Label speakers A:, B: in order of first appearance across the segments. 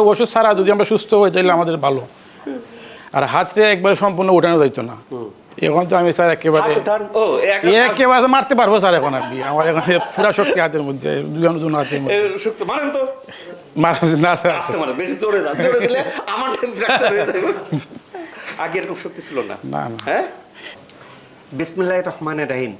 A: ওষুধ ছাড়া যদি আমরা সুস্থ হই তাহলে আমাদের ভালো। আর হাতটা একবারে সম্পূর্ণ উঠানো যাইতো না। এখন তো আমি স্যার একেবারে
B: হাত
A: একেবারে মারতে পারব স্যার এখন আর কি। আমার এখন পুরা শক্তি হাতের মধ্যে দুই দুজন হাতের মধ্যে।
B: শক্ত মারেন তো।
A: মারা না স্যার।
B: আসতে মারেন বেশি জোরে না। জোরে দিলে আমার ফ্র্যাকচার হয়ে যাবে। আগে এরকম শক্তি ছিল না।
A: না।
B: হ্যাঁ? বিসমিল্লাহ রহমানের রাহিম।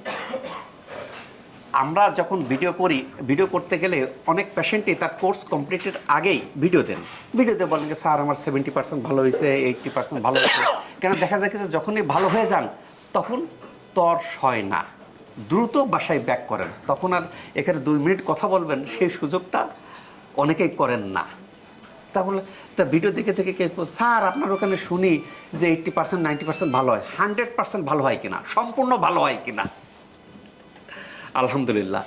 B: আমরা যখন ভিডিও করি ভিডিও করতে গেলে অনেক পেশেন্টই তার কোর্স কমপ্লিটের আগেই ভিডিও দেন। ভিডিওতে বলেন যে, স্যার, আমার সেভেন্টি পার্সেন্ট ভালো হয়েছে এইটটি পার্সেন্ট ভালো হয়েছে। কেন দেখা যায় যে, যখনই ভালো হয়ে যান, তখন তর হয় না। দ্রুত বাসায় ব্যাক করেন। তখন আর এখানে দুই মিনিট কথা বলবেন, সেই সুযোগটা অনেকেই করেন না। তাহলে তা ভিডিও দেখে থেকে কে স্যার, আপনার ওখানে শুনি যে এইটটি পার্সেন্ট নাইনটি পার্সেন্ট ভালো হয়। হান্ড্রেড পার্সেন্ট ভালো হয় কিনা? সম্পূর্ণ ভালো হয় কিনা? আলহামদুলিল্লাহ।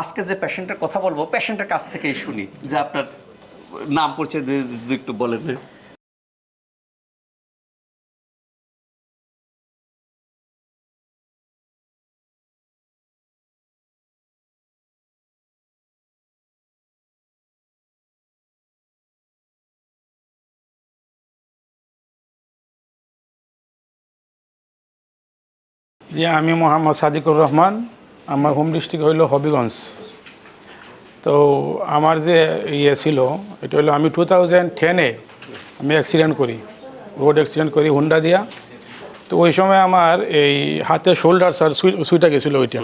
B: আজকে যে পেশেন্টের কথা বলব পেশেন্টের কাছ থেকেই শুনি। যে আপনার নাম পরিচয় একটু বলেন।
A: জি, আমি মোহাম্মদ সাদিকুর রহমান। আমার হোম ডিস্ট্রিক্ট হইল হবিগঞ্জ। তো আমার যে ইয়ে ছিল এটা হলো আমি টু থাউজেন্ড টেনে আমি অ্যাক্সিডেন্ট করি রোড অ্যাক্সিডেন্ট করি হুন্ডা দিয়া। তো ওই সময় আমার এই হাতে শোল্ডার স্যার সুইটা গেছিল ওইটা।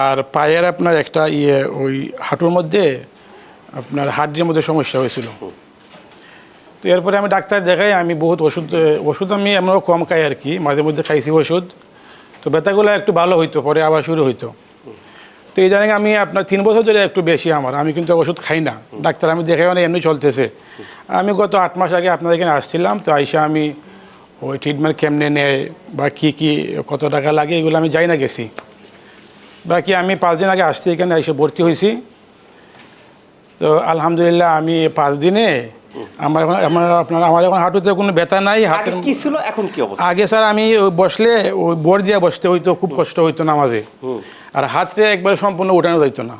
A: আর পায়ের আপনার একটা ইয়ে ওই হাঁটুর মধ্যে আপনার হাড্ডির মধ্যে সমস্যা হয়েছিল। তো এরপরে আমি ডাক্তার দেখাই আমি বহুত ওষুধ ওষুধ আমি এমনও কম খাই আর কি মাঝে মধ্যে খাইছি ওষুধ। তো ব্যথাগুলো একটু ভালো হইতো, পরে আবার শুরু হইতো। তো এই জায়গায় আমি আপনার তিন বছর ধরে একটু বেশি আমার, আমি কিন্তু ওষুধ খাই না। ডাক্তার আমি দেখে মানে এমনি চলতেছে। আমি গত আট মাস আগে আপনাদের এখানে আসছিলাম, তো আইসা আমি ওই ট্রিটমেন্ট কেমনে নেয় বা কী কী, কত টাকা লাগে এগুলো আমি যাই না গেছি। বাকি আমি পাঁচ দিন আগে আসছি এখানে, এসে ভর্তি হয়েছি। তো আলহামদুলিল্লাহ আমি পাঁচ দিনে আমার এখন আমার আপনার আমার এখন হাঁটুতে কোনো ব্যথা নাই
B: কি ছিল এখন কি অবস্থা?
A: আগে স্যার আমি বসলে ওই বোর দিয়ে বসতে হইতো খুব কষ্ট হইতো নামাজে। আর হাতটা একবারে সম্পূর্ণ উঠানো যাইতো না।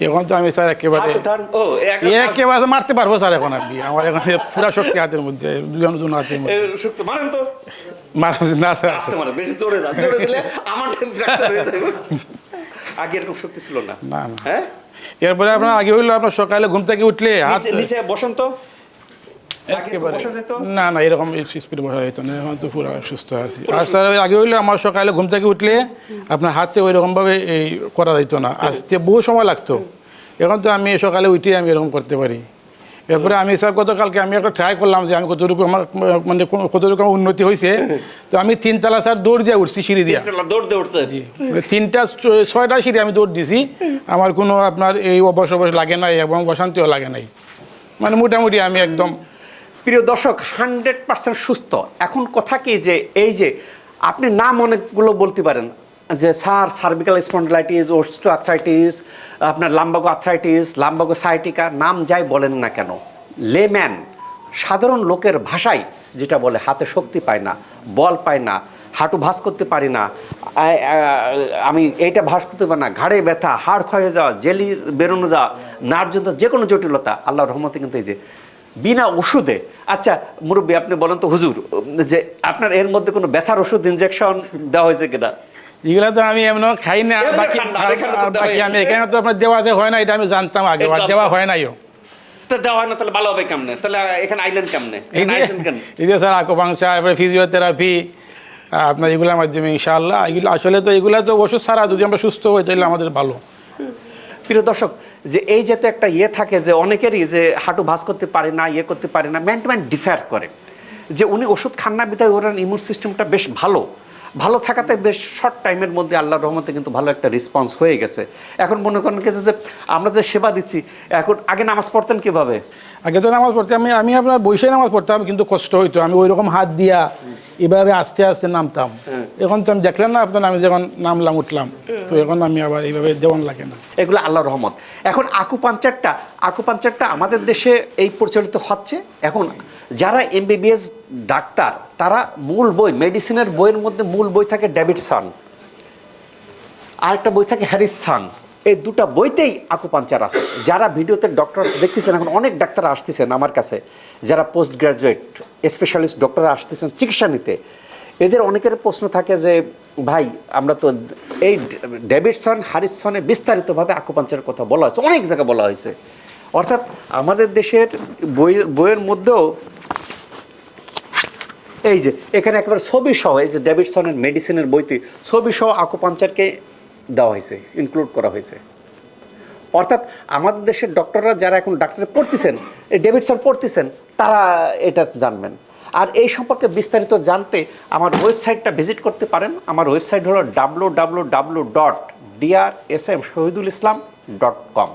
A: এখন তো আমি স্যার একেবারে একেবারে মারতে পারব স্যার এখন আমার এখন পুরা শক্তি হাতের মধ্যে দুই দুজন হাতের মধ্যে।
B: শক্ত মারেন তো।
A: না স্যার।
B: বেশি জোরে না জোরে দিলে আমার ফ্র্যাকচার হয়ে যাবে। আগে এরকম শক্তি ছিল না।
A: না।
B: হ্যাঁ?
A: এরপরে আপনার আগে হইল আপনার সকালে ঘুম থেকে উঠলে হাত
B: নিচে- নিচে
A: না না এরকম স্পিড বসা যেত না এখন তো পুরো সুস্থ আছি। আর স্যার আগে হইলে আমার সকালে ঘুম থেকে উঠলে আপনার হাতে ওই রকমভাবে এই করা যেত না। আসতে বহু সময় লাগতো। এখন তো আমি সকালে উঠে আমি এরকম করতে পারি। এরপরে আমি স্যার গতকালকে আমি একটা ট্রাই করলাম যে আমি কতটুকু আমার মানে কোন- কতটুকু আমার উন্নতি হয়েছে তো আমি তিনতলা স্যার দৌড় দিয়ে উঠছি সিঁড়ি দিয়া।
B: দৌড় দিয়ে উঠছে?
A: মানে তিনটা ছয়টা সিঁড়ি আমি দৌড় দিছি। আমার কোনো আপনার এই অবশ অবশ লাগে নাই এবং অশান্তিও লাগে নাই। মানে মোটামুটি আমি একদম
B: প্রিয় দর্শক, হান্ড্রেড পার্সেন্ট সুস্থ। এখন কথা কি যে, এই যে আপনি নাম অনেকগুলো বলতে পারেন, যে স্যার সার্ভিক্যাল স্পন্ডলাইটিস ওস্টো আর্থ্রাইটিস আপনার লাম্বাগো আর্থ্রাইটিস লাম্বাগো সাইটিকা নাম যাই বলেন না কেন লেম্যান সাধারণ লোকের ভাষায় যেটা বলে, হাতে শক্তি পায় না, বল পায় না, হাঁটু ভাঁজ করতে পারি না আমি এইটা ভাস করতে পারি না, ঘাড়ে ব্যথা, হাড় ক্ষয়ে যাওয়া, জেলি বেরোনো যাওয়া নার্জন্ত যে কোনো জটিলতা, আল্লাহর রহমতে কিন্তু এই যে বিনা ওষুধে। আচ্ছা মুরব্বী আপনি বলেন তো হুজুর যে আপনার এর মধ্যে কোনো ব্যথার ওষুধ ইনজেকশন দেওয়া হয়েছে কিনা?
A: এগুলা তো আমি এমন খাই না বাকি আমি এখানে তো আপনার দেওয়াতে হয় না এটা আমি জানতাম আগে দেওয়া হয় নাইও
B: তো দেওয়া হয় না তাহলে ভালো হবে কেমনে? তাহলে এখানে আইলেন কেমনে?
A: এই
B: এখানে আইসেন কেন?
A: যে স্যার আকোপাংশা এরপরে ফিজিওথেরাপি আপনার এগুলোর মাধ্যমে ইনশাআল্লাহ এগুলো আসলে তো এগুলো তো ওষুধ ছাড়া যদি আমরা সুস্থ হই তাহলে আমাদের ভালো।
B: প্রিয় দর্শক যে এই যাতে একটা ইয়ে থাকে যে অনেকেরই যে হাঁটু ভাস করতে পারে না ইয়ে করতে পারে না ম্যান টু ডিফার করে। যে উনি ওষুধ খান না, বিধায় ওনার ইমিউন সিস্টেমটা বেশ ভালো। ভালো থাকাতে বেশ শর্ট টাইমের মধ্যে আল্লাহ রহমতে কিন্তু ভালো একটা রেসপন্স হয়ে গেছে। এখন মনে করেন গেছে যে আমরা যে সেবা দিচ্ছি, এখন আগে নামাজ পড়তেন কীভাবে?
A: আগে তো নামাজ পড়তে আমি আমি আপনার বসে নামাজ পড়তাম কিন্তু কষ্ট হইতো। আমি ওই রকম হাত দিয়া এভাবে আস্তে আস্তে নামতাম। এখন তো আমি দেখলাম না আপনার আমি যখন নামলাম উঠলাম তো এখন আমি আবার এইভাবে দেওয়ান লাগে না।
B: এগুলো আল্লাহ রহমত। এখন আকুপাঞ্চারটা আকুপাঞ্চারটা আমাদের দেশে এই প্রচলিত হচ্ছে। এখন যারা এমবিবিএস ডাক্তার তারা মূল বই মেডিসিনের বইয়ের মধ্যে মূল বই থাকে ডেভিডসন আরেকটা বই থাকে হ্যারিসন এই দুটা বইতেই আকুপাঞ্চার আছে। যারা ভিডিওতে ডক্টর দেখতেছেন, এখন অনেক ডাক্তার আসতেছেন আমার কাছে, যারা পোস্ট গ্রাজুয়েট স্পেশালিস্ট ডক্টর আসতেছেন চিকিৎসা নিতে। এদের অনেকের প্রশ্ন থাকে যে, ভাই, আমরা তো এই ডেভিডসন, হারিসনে বিস্তারিতভাবে আকুপাঞ্চারের কথা বলা হয়েছে, অনেক জায়গায় বলা হয়েছে। অর্থাৎ আমাদের দেশের বই, বইয়ের মধ্যেও এই যে, এখানে একেবারে ছবি সহ এই যে ডেভিডসনের মেডিসিনের বইতে ছবি সহ আকুপাঞ্চারকে দেওয়া হয়েছে ইনক্লুড করা হয়েছে। অর্থাৎ আমাদের দেশের ডক্টররা যারা এখন ডাক্তার পড়তেছেন ডেভিডসন পড়তেছেন, তারা এটা জানবেন। আর এই সম্পর্কে বিস্তারিত জানতে আমার ওয়েবসাইটটা ভিজিট করতে পারেন। আমার ওয়েবসাইট হলো W W W dot DR S M Shahidul Islam dot com.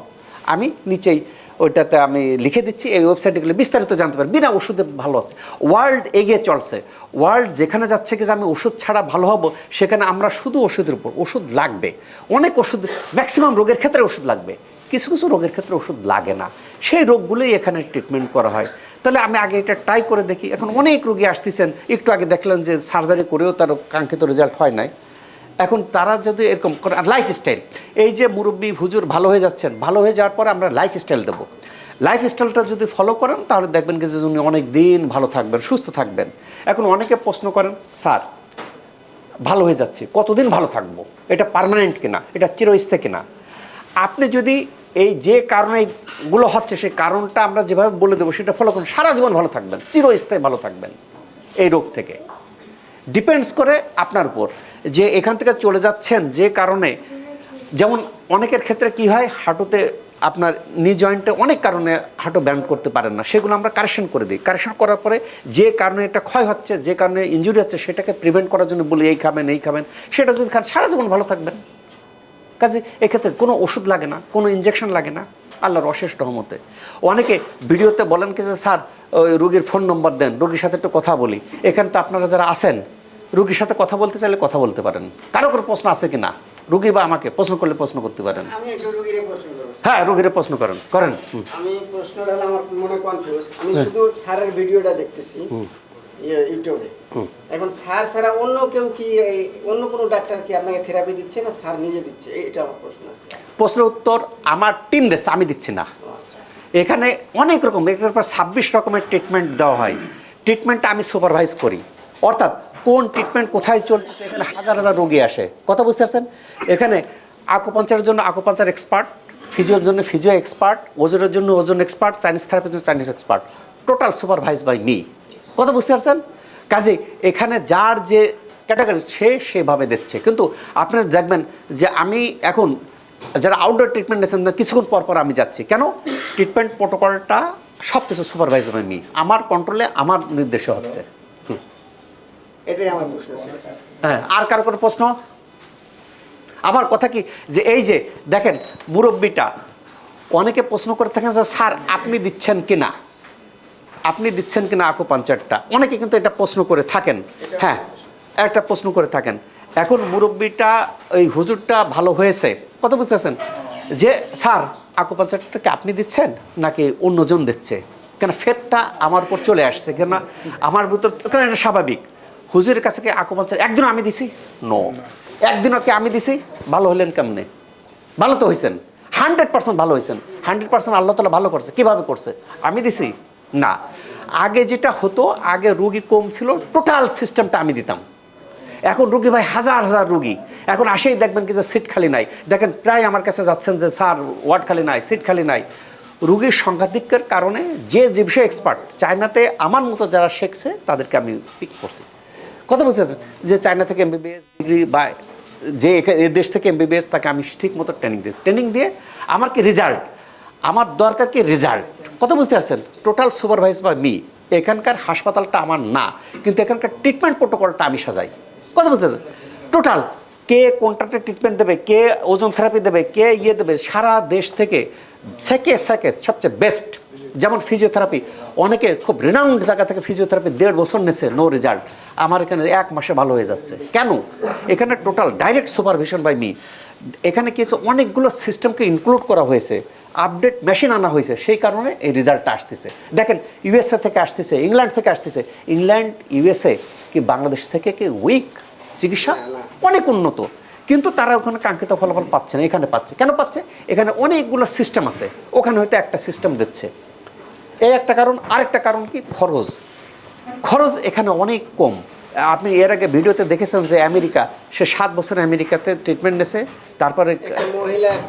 B: আমি নিচেই ওইটাতে আমি লিখে দিচ্ছি, এই ওয়েবসাইটে গেলে বিস্তারিত জানতে পারেন। বিনা ওষুধে ভালো হচ্ছে ওয়ার্ল্ড এগিয়ে চলছে। ওয়ার্ল্ড যেখানে যাচ্ছে কি যে আমি ওষুধ ছাড়া ভালো হব, সেখানে আমরা শুধু ওষুধের উপর, ওষুধ লাগবে। অনেক ওষুধ ম্যাক্সিমাম রোগের ক্ষেত্রে ওষুধ লাগবে। কিছু কিছু রোগের ক্ষেত্রে ওষুধ লাগে না। সেই রোগগুলোই এখানে ট্রিটমেন্ট করা হয়। তাহলে আমি আগে এটা ট্রাই করে দেখি। এখন অনেক রোগী আসতেছেন, একটু আগে দেখলেন যে সার্জারি করেও তার কাঙ্ক্ষিত রেজাল্ট হয় নাই। এখন তারা যদি এরকম লাইফস্টাইল এই যে মুরব্বী, হুজুর ভালো হয়ে যাচ্ছেন, ভালো হয়ে যাওয়ার পরে আমরা লাইফস্টাইল দেবো। লাইফস্টাইলটা যদি ফলো করেন, তাহলে দেখবেন যে উনি অনেক দিন ভালো থাকবেন, সুস্থ থাকবেন। এখন অনেকে প্রশ্ন করেন, স্যার, ভালো হয়ে যাচ্ছে, কতদিন ভালো থাকব? এটা পার্মানেন্ট কিনা? এটা চিরস্থায়ী কিনা? আপনি যদি এই যে কারণে গুলো হচ্ছে, সেই কারণটা আমরা যেভাবে বলে দেবো, সেটা ফলো করুন, সারা জীবন ভালো থাকবেন, চিরস্থায়ী ভালো থাকবেন, এই রোগ থেকে। ডিপেন্ডস করে আপনার উপর। যে এখান থেকে চলে যাচ্ছেন যে কারণে, যেমন অনেকের ক্ষেত্রে কি হয়, হাঁটুতে আপনার নি জয়েন্টে অনেক কারণে হাঁটু ব্যান্ড করতে পারেন না, সেগুলো আমরা কারেকশন করে দিই। কারেকশন করার পরে যে কারণে এটা ক্ষয় হচ্ছে, যে কারণে ইঞ্জুরি হচ্ছে, সেটাকে প্রিভেন্ট করার জন্য বলি, এই খাবেন এই খাবেন, সেটা যদি খান, সারা জীবন ভালো থাকবেন। কাজে এক্ষেত্রে কোনো ওষুধ লাগে না, কোনো ইঞ্জেকশন লাগে না, আল্লাহর অশেষ রহমতে। অনেকে ভিডিওতে বলেন কি যে, স্যার, ওই রুগীর ফোন নম্বর দেন, রুগীর সাথে একটু কথা বলি। এখানে তো আপনারা যারা আছেন রুগীর সাথে কথা বলতে চাইলে কথা বলতে পারেন। কারও কোনো প্রশ্ন আছে কি না রুগী বা আমাকে প্রশ্ন করলে প্রশ্ন করতে পারেন। হ্যাঁ রুগীরা প্রশ্ন করেন। করেন।
C: আমি প্রশ্নটা আমার মনে কনফিউজ আমি শুধু স্যারের ভিডিওটা দেখতেছি। ইয়ে, ইউটিউবে। এখন স্যার ছাড়া অন্য কেউ কি অন্য কোনো ডাক্তার কি আপনাকে থেরাপি দিচ্ছে না স্যার নিজে দিচ্ছে? এটা আমার প্রশ্ন।
B: প্রশ্নের উত্তর আমার টিম দিচ্ছে আমি দিচ্ছি না।
C: আচ্ছা।
B: এখানে অনেক রকম এখানে ছাব্বিশ রকমের ট্রিটমেন্ট দেওয়া হয়। ট্রিটমেন্টটা আমি সুপারভাইজ করি। অর্থাৎ কোন ট্রিটমেন্ট কোথায় চলছে? এখানে হাজার হাজার রোগী আসে। কথা বুঝতে পারছেন? এখানে আকুপাঞ্চারের জন্য আকুপাঞ্চার এক্সপার্ট ফিজিওর জন্য ফিজিও এক্সপার্ট ওজনের জন্য ওজন এক্সপার্ট চাইনিজ থেরাপির জন্য Chinese expert total supervise by me কথা বুঝতে পারছেন? কাজে এখানে যার যে ক্যাটাগরি সে সেভাবে দিচ্ছে। কিন্তু আপনারা দেখবেন যে আমি এখন যারা আউটডোর ট্রিটমেন্ট নিয়েছেন, কিছুক্ষণ পর পর আমি যাচ্ছি। কেন? ট্রিটমেন্ট প্রোটোকলটা সব কিছু সুপারভাইজ বাই মি আমার কন্ট্রোলে আমার নির্দেশে হচ্ছে।
C: এটাই আমার প্রশ্ন।
B: হ্যাঁ আর কারও কোনো প্রশ্ন? আমার কথা কি যে এই যে দেখেন মুরব্বীটা অনেকে প্রশ্ন করে থাকেন যে স্যার আপনি দিচ্ছেন কিনা আপনি দিচ্ছেন কিনা আকু পাঞ্চারটা অনেকে কিন্তু এটা প্রশ্ন করে থাকেন। হ্যাঁ একটা প্রশ্ন করে থাকেন। এখন মুরব্বীটা ওই হুজুরটা ভালো হয়েছে? কত বুঝতেছেন? যে স্যার আকুপাঞ্চারটাকে আপনি দিচ্ছেন নাকি অন্যজন দিচ্ছে? কেন ফেরটা আমার উপর চলে আসছে। কেন আমার ভিতর কেন এটা স্বাভাবিক? হুজুরের কাছে কি আকুপাঞ্চার একদিন আমি দিছি? নো একদিনও কি আমি দিছি? ভালো হলেন কেমনে? ভালো তো হয়েছেন হান্ড্রেড পার্সেন্ট ভালো হয়েছেন হান্ড্রেড পার্সেন্ট আল্লাহ তালা ভালো করছে। কীভাবে করছে? আমি দিছি? না। আগে যেটা হতো আগে রুগী কম ছিল টোটাল সিস্টেমটা আমি দিতাম। এখন রুগী ভাই হাজার হাজার রুগী। এখন আসেই দেখবেন কি যে সিট খালি নাই। দেখেন প্রায় আমার কাছে যাচ্ছেন যে স্যার ওয়ার্ড খালি নাই সিট খালি নাই। রুগীর সংখ্যাধিক্যের কারণে যে যে বিষয়ে এক্সপার্ট চায়নাতে আমার মতো যারা শিখছে তাদেরকে আমি পিক করছি। কথা বলতে চাচ্ছেন যে চায়না থেকে এমবিবিএস ডিগ্রি বা যে এ দেশ থেকে এমবিবিএস তাকে আমি ঠিক মতো ট্রেনিং দিই ট্রেনিং দিয়ে আমার কি রেজাল্ট আমার দরকার কি রেজাল্ট কথা বুঝতে পারছেন? টোটাল সুপারভাইজ বা মি এখানকার হাসপাতালটা আমার না, কিন্তু এখানকার ট্রিটমেন্ট প্রোটোকলটা আমি সাজাই। কথা বুঝতে পারছেন? টোটাল কে কোনটাতে ট্রিটমেন্ট দেবে, কে ওজন থেরাপি দেবে, কে ইয়ে দেবে, সারা দেশ থেকে সেকে সেকে সবচেয়ে বেস্ট যেমন ফিজিওথেরাপি অনেকে খুব রিনাউন্ড জায়গা থেকে ফিজিওথেরাপি দেড় বছর নেছে নো রেজাল্ট আমার এখানে এক মাসে ভালো হয়ে যাচ্ছে। কেন? এখানে total direct supervision by me এখানে কি হচ্ছে অনেকগুলো সিস্টেমকে ইনক্লুড করা হয়েছে। আপডেট মেশিন আনা হয়েছে। সেই কারণে এই রেজাল্টটা আসতেছে। দেখেন ইউএসএ থেকে আসতেছে ইংল্যান্ড থেকে আসতেছে। ইংল্যান্ড ইউএসএ কি বাংলাদেশ থেকে কি উইক চিকিৎসা? অনেক উন্নত। কিন্তু তারা ওখানে কাঙ্ক্ষিত ফলাফল পাচ্ছে না। এখানে পাচ্ছে। কেন পাচ্ছে? এখানে অনেকগুলো সিস্টেম আছে। ওখানে হয়তো একটা সিস্টেম দিচ্ছে। এই একটা কারণ আরেকটা কারণ কি? খরচ। খরচ এখানে অনেক কম। আপনি এর আগে ভিডিওতে দেখেছেন যে আমেরিকা সে সাত বছর আমেরিকাতে ট্রিটমেন্ট নিয়েছে তারপরে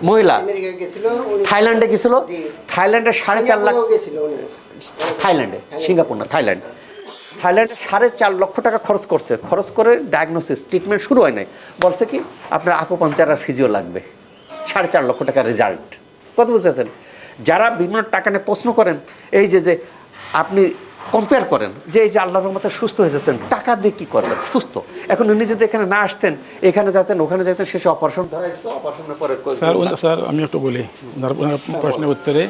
C: মহিলা
B: থাইল্যান্ডে গেছিল থাইল্যান্ডে সাড়ে চার লাখ থাইল্যান্ডে সিঙ্গাপুর না থাইল্যান্ড। থাইল্যান্ডে সাড়ে চার লক্ষ টাকা খরচ করছে। খরচ করে ডায়াগনোসিস ট্রিটমেন্ট শুরু হয় নাই। বলছে কি আপনার আকুপাঞ্চার আর ফিজিও লাগবে। সাড়ে চার লক্ষ টাকা রেজাল্ট কত বুঝতেছেন? যারা বিভিন্ন টাকা নিয়ে প্রশ্ন করেন এই যে যে আপনি কম্পেয়ার করেন যে এই যে আল্লাহর রহমতে সুস্থ হয়ে যাচ্ছেন টাকা দিয়ে কী করবেন? সুস্থ। এখন উনি যদি এখানে না আসতেন এখানে যেতেন ওখানে যেতেন শেষে অপারেশন ধরা যেত অপারেশনের পরে
A: স্যার স্যার আমি একটু বলি ওনার প্রশ্নের উত্তরে।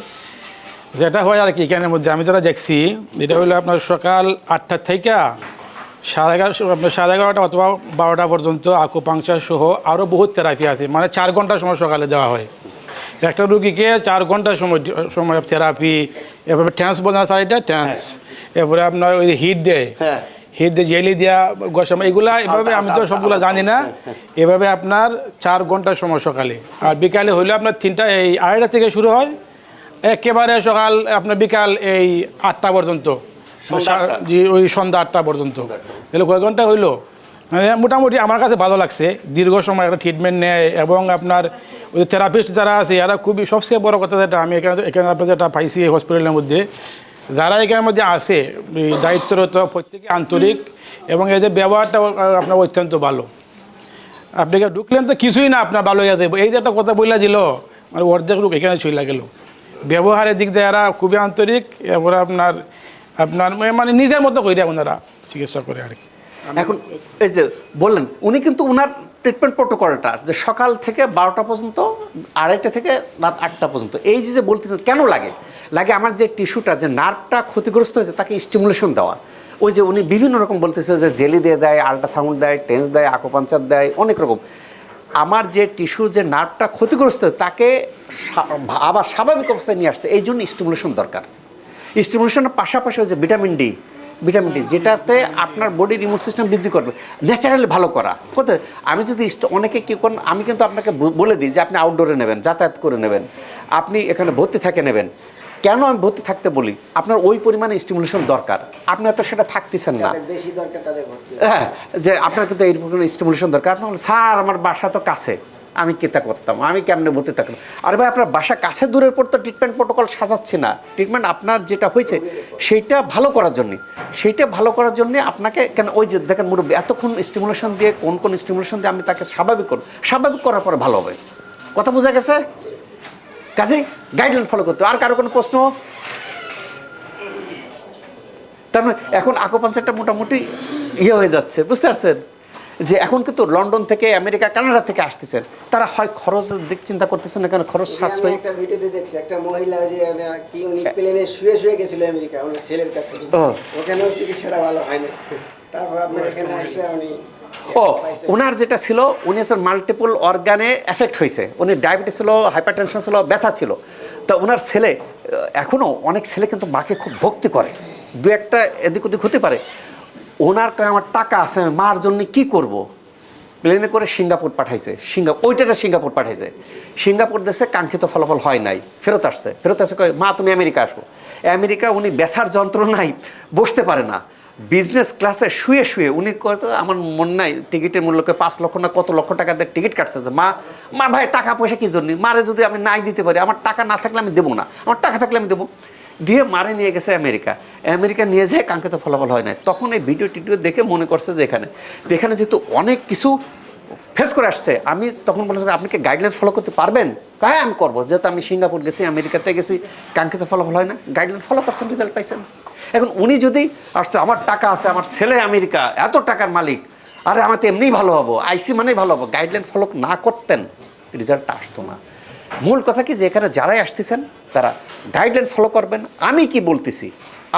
A: যেটা হয় আর কি এখানের মধ্যে আমি যারা দেখছি এটা হলো আপনার সকাল আটটা থেকে সাড়ে এগারো আপনার সাড়ে এগারোটা অথবা বারোটা পর্যন্ত আকু পাংচার সহ আরও বহুত থেরাপি আছে। মানে চার ঘণ্টা সময় সকালে দেওয়া হয়। একটা রুগীকে চার ঘণ্টা সময় সময় থেরাপি এরপরে ট্যান্স বলে না স্যার ট্যান্স এরপরে আপনার ওই হিট দেয়।
B: হ্যাঁ।
A: হিট দিয়ে জেলি দেওয়া গসাম এগুলা এভাবে আমি তো সবগুলো জানি না। এভাবে আপনার চার ঘণ্টা সময় সকালে। আর বিকালে হইলে আপনার তিনটা এই আড়াইটা থেকে শুরু হয়। একেবারে সকাল আপনার বিকাল এই আটটা পর্যন্ত। ওই সন্ধ্যা আটটা পর্যন্ত। তাহলে কয় ঘণ্টা হইল? মোটামুটি আমার কাছে ভালো লাগছে। দীর্ঘ সময় একটা ট্রিটমেন্ট নেয় এবং আপনার ওই থেরাপিস্ট যারা আছে, এরা খুবই সবচেয়ে বড় কথা যেটা, আমি এখানে এখানে আপনার যেটা পাইছি এই হসপিটালের মধ্যে, যারা এখানের মধ্যে আছে দায়িত্বরত প্রত্যেকে আন্তরিক এবং এদের ব্যবহারটা আপনার অত্যন্ত ভালো। আপনি ঢুকলেন তো কিছুই না, আপনার ভালো হয়ে যাবে। এই যে একটা কথা বইলা দিল মানে অর্ধেক লোক এখানে চলে গেল। ব্যবহারের দিক দিয়ে এরা খুবই আন্তরিক এরপরে আপনার আপনার মানে নিজের মতো করে ওনারা চিকিৎসা করে আর কি।
B: এখন এই যে বললেন, উনি কিন্তু ওনার ট্রিটমেন্ট প্রোটোকলটা যে সকাল থেকে বারোটা পর্যন্ত, আড়াইটা থেকে রাত আটটা পর্যন্ত। এই যে যে বলতেছেন, কেন লাগে? লাগে আমার যে টিস্যুটা, যে নার্ভটা ক্ষতিগ্রস্ত হয়েছে, তাকে স্টিমুলেশন দেওয়া। ওই যে উনি বিভিন্ন রকম বলতেছে যে জেলি দিয়ে দেয় আল্ট্রাসাউন্ড দেয়, টেন্স দেয় আকোপাঞ্চার দেয়, অনেক রকম। আমার যে টিস্যুর যে নার্ভটা ক্ষতিগ্রস্ত, তাকে আবার স্বাভাবিক অবস্থায় নিয়ে আসতে, এই জন্য স্টিমুলেশন দরকার। স্টিমুলেশনের পাশাপাশি ওই যে ভিটামিন ডি ভিটামিন ডি যেটাতে আপনার বডির ইমিউন সিস্টেম বৃদ্ধি করবে। ন্যাচারালি ভালো করা। কোথায়? আমি যদি অনেকে কী করেন আমি কিন্তু আপনাকে বলে দিই যে আপনি আউটডোরে নেবেন যাতায়াত করে নেবেন। আপনি এখানে ভর্তি থাকে নেবেন। কেন আমি ভর্তি থাকতে বলি? আপনার ওই পরিমাণে স্টিমুলেশন দরকার। আপনি হয়তো সেটা থাকতেছেন না। হ্যাঁ যে আপনার কিন্তু এই স্টিমুলেশন দরকার। স্যার আমার বাসা তো কাছে। আমি কেতা করতাম? আমি কেমনে ভর্তি থাকলাম আরে ভাই, আপনার বাসা কাছে দূরের পর তো ট্রিটমেন্ট প্রোটোকল সাজাচ্ছি না। ট্রিটমেন্ট আপনার যেটা হয়েছে সেইটা ভালো করার জন্য। সেইটা ভালো করার জন্য আপনাকে কেন, ওই যে দেখেন মুরব্বী, এতক্ষণ স্টিমুলেশন দিয়ে, কোন কোন স্টিমুলেশন দিয়ে আমি তাকে স্বাভাবিক করব? স্বাভাবিক করার পরে ভালো হবে। কথা বোঝা গেছে? কাজে গাইডলাইন ফলো করতে আর কারও কোনো প্রশ্ন? তার মানে এখন আকোপাঞ্চারটা মোটামুটি ইয়ে হয়ে যাচ্ছে, বুঝতে পারছেন? যে এখন কিন্তু লন্ডন থেকে আমেরিকা কানাডা থেকে আসতেছেন। তারা হয় খরচ দিক চিন্তা করতেছেন না কেন? খরচ সাশ্রয়ী।
C: একটা ভিডিওতে দেখছি একটা মহিলা যে কি উনি প্লেনে শুয়ে শুয়ে গেছিল আমেরিকা উনি ছেলের কাছে। ওখানেও চিকিৎসাটা ভালো হয় না তারপর আপনার এখানে এসে উনি
B: ও ওনার যেটা ছিল উনি হচ্ছে মাল্টিপল অর্গানে এফেক্ট হয়েছে। উনি ডায়াবেটিস ছিল হাইপারটেনশন ছিল ব্যথা ছিল। তা ওনার ছেলে এখনও অনেক ছেলে কিন্তু মাকে খুব ভক্তি করে। দু একটা এদিক ওদিক হতে পারে। ওনার কা- আমার টাকা আছে মার জন্য কি করব? প্লেনে করে সিঙ্গাপুর পাঠাইছে। সিঙ্গা ওইটাটা সিঙ্গাপুর পাঠাইছে। সিঙ্গাপুর দেশে কাঙ্ক্ষিত ফলাফল হয় নাই। ফেরত আসছে। ফেরত আসে কয়, মা, তুমি আমেরিকা আসো। আমেরিকা উনি ব্যথার যন্ত্রণায় বসতে পারে না। বিজনেস ক্লাসে শুয়ে শুয়ে উনি কত আমার মনে নাই, টিকিটের মূল্যকে পাঁচ লক্ষ না কত লক্ষ টাকা দিয়ে টিকিট কাটছে যে, মা মা ভাই, টাকা পয়সা কি জন্য? মারে যদি আমি নাই দিতে পারি, আমার টাকা না থাকলে আমি দেবো না। আমার টাকা থাকলে আমি দেবো। দিয়ে মারে নিয়ে গেছে আমেরিকা। আমেরিকা নিয়ে যেয়ে, কাঙ্ক্ষিত ফলাফল হয় না তখন এই ভিডিও টিডিও দেখে মনে করছে যে এখানে এখানে যেহেতু অনেক কিছু ফেস করে আসছে, আমি তখন বলেছি আপনি কি গাইডলাইন ফলো করতে পারবেন? হ্যাঁ আমি করব। যেহেতু আমি সিঙ্গাপুর গেছি, আমেরিকাতে গেছি, কাঙ্ক্ষিত ফলাফল হয় না। গাইডলাইন ফলো করছেন রেজাল্ট পাইছেন। এখন উনি যদি আসতে, আমার টাকা আছে, আমার ছেলে আমেরিকা, এত টাকার মালিক, আরে আমার তো এমনিই ভালো হব, আইসি মানেই ভালো হব। গাইডলাইন ফলো না করতেন রেজাল্টটা আসতো না। মূল কথা কি যে এখানে যারাই আসতেছেন, তারা গাইডলাইন ফলো করবেন। আমি কি বলতেছি?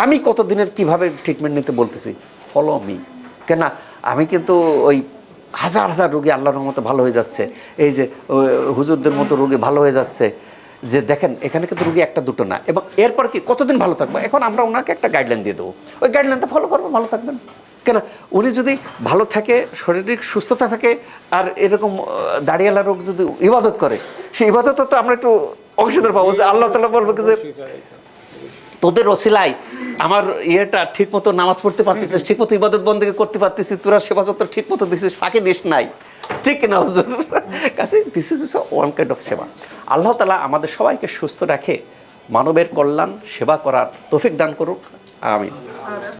B: আমি কত দিনের কীভাবে ট্রিটমেন্ট নিতে বলতেছি? ফলো মি কেন আমি কিন্তু ওই হাজার হাজার রোগী আল্লাহর মতো ভালো হয়ে যাচ্ছে। এই যে হুজুরদের মতো রোগী ভালো হয়ে যাচ্ছে। যে দেখেন, এখানে কিন্তু রুগী একটা দুটো না। এবং এরপর কি, কতদিন ভালো থাকব? এখন আমরা ওনাকে একটা গাইডলাইন দিয়ে দেবো। ওই গাইডলাইনটা ফলো করব, ভালো থাকবেন। কেন? উনি যদি ভালো থাকে, শারীরিক সুস্থতা থাকে, আর এরকম দাঁড়িয়ালা রোগ যদি ইবাদত করে, সেই ইবাদত তো আমরা একটু অংশীদার পাবো। যে আল্লাহ তালা বলবে যে, তোদের অসিলাই আমার ইয়েটা ঠিক মতো নামাজ পড়তে পারতেছিস ঠিক মতো ইবাদত বন্দীকে করতে পারতেছিস, তোরা সেবা যত্ন ঠিক মতো দিছিস, ফাঁকি দিস নাই। ঠিক না হুজুর? কাছে this is one kind of সেবা। আল্লাহ তালা আমাদের সবাইকে সুস্থ রাখে, মানবের কল্যাণ, সেবা করার তৌফিক দান করুক। আমিন।